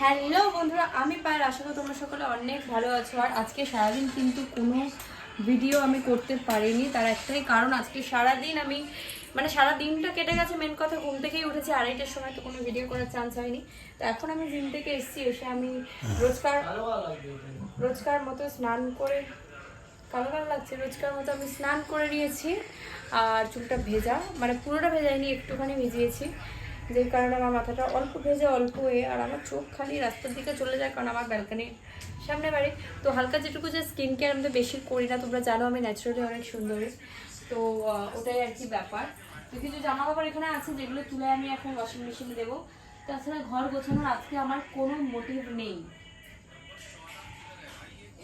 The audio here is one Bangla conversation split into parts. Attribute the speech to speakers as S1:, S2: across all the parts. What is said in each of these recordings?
S1: হ্যালো বন্ধুরা, আমি পায়ের আশা করি তোমরা সকলে অনেক ভালো আছো। আর আজকে সারাদিন কিন্তু কোনো ভিডিও আমি করতে পারিনি, তার একটাই কারণ আজকে সারাদিন আমি মানে সারা দিনটা কেটে গেছে মেন কথা ঘুম থেকেই উঠেছি, আড়াইটার সময় তো কোনো ভিডিও করার চান্স হয়নি। তো এখন আমি জিম থেকে এসেছি, এসে আমি রোজকার রোজকার মতো স্নান করে, কালো কালো লাগছে, রোজকার মতো আমি স্নান করে নিয়েছি। আর চুলটা ভেজা মানে পুরোটা ভেজাইনি একটুখানি ভিজিয়েছি। যে কারণে আমার মাথাটা অল্প ভেজে অল্প হয়ে আর আমার চোখ খালি রাস্তার দিকে চলে যায় কারণ আমার ব্যালকানির সামনে বাড়ি। তো হালকা যেটুকু যে স্কিন কেয়ার আমি তো বেশি করি না, তোমরা জানো আমি ন্যাচারালি অনেক সুন্দরী। তো ওটাই আর কি ব্যাপার। তো কিছু জামা কাপড় এখানে আছে যেগুলো তুলে আমি এখন ওয়াশিং মেশিনে দেবো। তাছাড়া ঘর গোছানোর আজকে আমার কোনো মোটিভ নেই।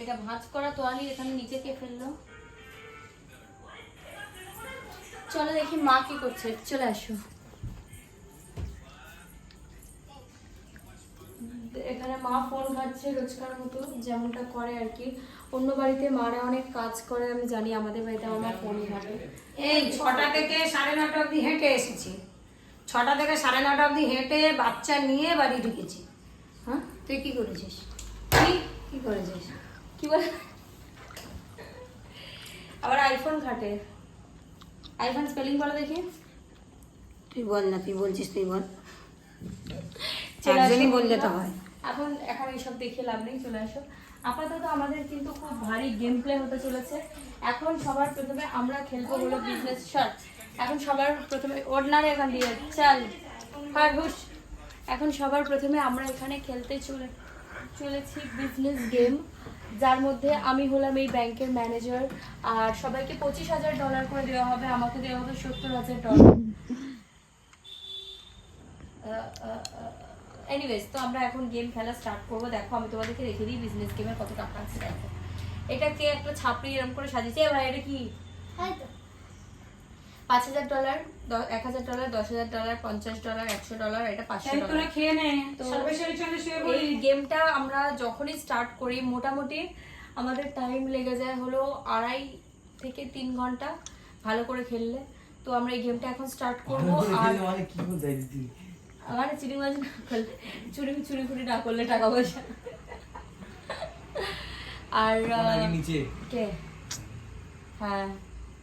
S1: এটা ভাঁজ করা তোয়ালি, এখানে নিচে কে ফেলল? চলো দেখি মা কি করছে। চলে আসো। এখানে মা ফোন ঘাটছে রোজকার মতো যেমনটা করে আর কি। অন্য বাড়িতে মারা অনেক কাজ করে আমি জানি আমাদের বাড়িতে আমার মা ফোন ঘাটে
S2: এই ছটা থেকে সাড়ে নটা অবধি হেঁটে এসেছি। ছটা থেকে সাড়ে নটা অবধি হেঁটে বাচ্চা নিয়ে বাড়ি ঢুকেছি। হ্যাঁ? তুই কি করেছিস? কি? কি করেছিস?
S1: কি বল? আবার আইফোন ঘাটে। আইফোন স্পেলিং বলো দেখি।
S2: তুই বল না তুই বলছিস তুই বল। একজনই বললে তো হয়।
S1: এখন এখন এইসব দেখে লাভ নেই, চলে আসো। আপাতত আমাদের কিন্তু খুব ভারী গেম প্লে হতে চলেছে। এখন সবার প্রথমে আমরা খেলব হলো বিজনেস শট এখন সবার প্রথমে ওড়নারে এখান দিয়ে, চাল হার হুশ এখন সবার প্রথমে আমরা এখানে খেলতে চলে, চলেছি বিজনেস গেম যার মধ্যে আমি হলাম এই ব্যাংকের ম্যানেজার আর সবাইকে পঁচিশ হাজার ডলার করে দেওয়া হবে, আমাকে দেওয়া হবে সত্তর হাজার ডলার এনিওয়েজ তো আমরা এখন গেম খেলা স্টার্ট করব। দেখো আমি তোমাদেরকে রেখে দিই বিজনেস গেমের কত টাকা আছে দেখো। এটা কে একটা ছাপড়ি এরকম করে সাজিয়েছে? এ ভাই এটা কি? পাঁচ হাজার ডলার এক হাজার ডলার দশ হাজার ডলার পঞ্চাশ ডলার একশো ডলার এটা পাঁচশো ডলার
S2: খেয়ে
S1: তো- এই গেমটা আমরা যখনই স্টার্ট করি মোটামুটি আমাদের টাইম লেগে যায় হলো আড়াই থেকে তিন ঘণ্টা ভালো করে খেললে। তো আমরা এই গেমটা এখন স্টার্ট করব আর
S3: দিদি
S1: আমার চিড়ি মাছ না করলে চুরি চুরি ফুরি না করলে টাকা পয়সা। আর
S3: নিচে?
S1: কে? হ্যাঁ।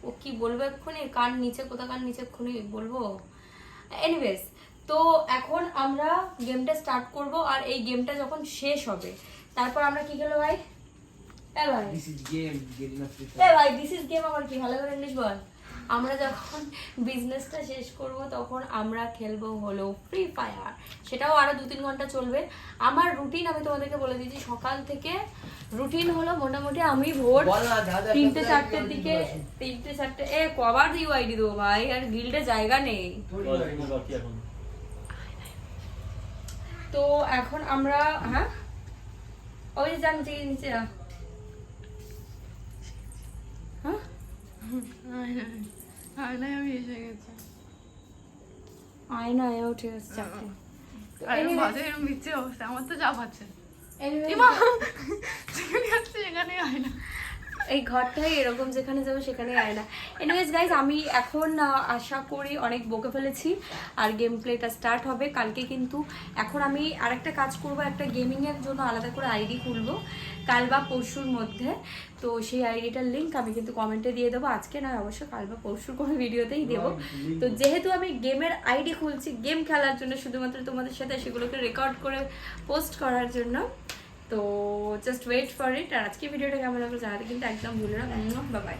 S1: ও কি বলব এক্ষুনি? কান নিচে কোথা কান নিচে এক্ষুনি বলব? এনিওয়েজ তো এখন আমরা গেমটা স্টার্ট করব আর এই গেমটা যখন শেষ হবে তারপর আমরা কি খেলো ভাই? এ ভাই।
S3: দিস ইজ গেম গেম না ফ্রি
S1: এ ভাই দিস ইজ গেম আমার কি? ভালো করে ইংলিশ বল। আমরা যখন বিজনেসটা শেষ করব তখন আমরা খেলব হলো ফ্রি ফায়ার সেটাও আরও দু তিন ঘণ্টা চলবে। আমার রুটিন আমি তোমাদেরকে বলে দিয়েছি সকাল থেকে রুটিন হলো মোটামুটি আমি ভোর তিনটে চারটের দিকে তিনটে চারটে এ কবার দিও আইডি দেবো ভাই? আর গিল্ডে জায়গা নেই। তো এখন আমরা হ্যাঁ? ওই যে যান নিচে নিচে যা। হ্যাঁ
S4: আয়নায় আমি এসে গেছি
S1: আয়না এও ঠিক আছে চারটে তো
S4: আরে এরকম বিচ্ছির অবস্থা আমার তো যা আছে যেখানে যাচ্ছে সেখানে আয়না
S1: এই ঘরটাই এরকম যেখানে যাব সেখানে আয় না এনিওয়েজ গাইজ আমি এখন আশা করি অনেক বকে ফেলেছি। আর গেম প্লেটা স্টার্ট হবে। কালকে কিন্তু এখন আমি আরেকটা কাজ করব একটা গেমিংয়ের জন্য আলাদা করে আইডি খুলবো কাল বা পরশুর মধ্যে। তো সেই আইডিটার লিঙ্ক আমি কিন্তু কমেন্টে দিয়ে দেবো। আজকে নয় অবশ্য কাল বা পরশুর কোনো ভিডিওতেই দেবো। তো যেহেতু আমি গেমের আইডি খুলছি গেম খেলার জন্য শুধুমাত্র তোমাদের সাথে সেগুলোকে রেকর্ড করে পোস্ট করার জন্য তো জাস্ট ওয়েট ফর ইট আর আজকে ভিডিওটা কেমন লাগল জানাতে কিন্তু একদম ভুলে না বাই